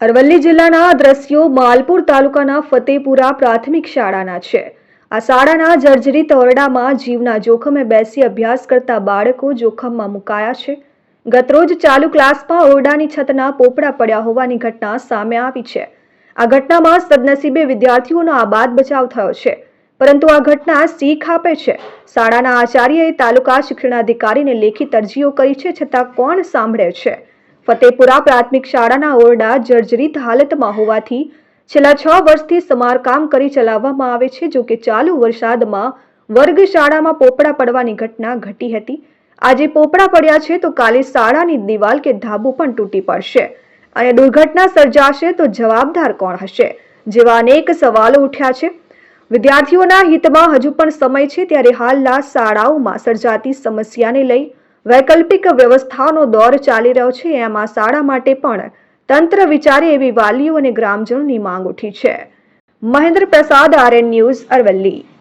અરવલ્લી જિલ્લાના દ્રશ્યો માલપુર તાલુકાના ફતેપુરા પ્રાથમિક શાળાના છે. આ શાળાના જર્જરિત ઓરડામાં જીવના જોખમે બેસી અભ્યાસ કરતા બાળકો જોખમમાં મુકાયા છે. ગતરોજ ચાલુ ક્લાસમાં ઓરડાની છતના પોપડા પડ્યા હોવાની ઘટના સામે આવી છે. આ ઘટનામાં સદનસીબે વિદ્યાર્થીઓનો આબાદ બચાવ થયો છે. પરંતુ આ ઘટના શીખ આપે છે. શાળાના આચાર્યએ તાલુકા શિક્ષણાધિકારીને લેખિત અરજીઓ કરી છે છતાં કોણ સાંભળે છે? ફતેપુરા પ્રાથમિક શાળાના ઓરડા જર્જરિત હાલતમાં હોવાથી છેલ્લા છ વર્ષથી સમારકામ કરી ચલાવવામાં આવે છે, જો કે ચાલુ વરસાદમાં વર્ગ શાળામાં પોપડા પડવાની ઘટના ઘટી હતી. આજે પોપડા પડ્યા છે તો કાલે શાળાની દિવાલ કે ધાબુ પણ તૂટી પડશે અને દુર્ઘટના સર્જાશે તો જવાબદાર કોણ હશે, જેવા અનેક સવાલો ઉઠ્યા છે. વિદ્યાર્થીઓના હિતમાં હજુ પણ સમય છે, ત્યારે હાલના શાળાઓમાં સર્જાતી સમસ્યાને લઈ વૈકલ્પિક વ્યવસ્થાનો દોર ચાલી રહ્યો છે. એમાં શાળા માટે પણ તંત્ર વિચારે એવી વાલીઓ અને ગ્રામજનોની માંગ ઉઠી છે. મહેન્દ્ર પ્રસાદ, આરએન ન્યૂઝ, અરવલ્લી.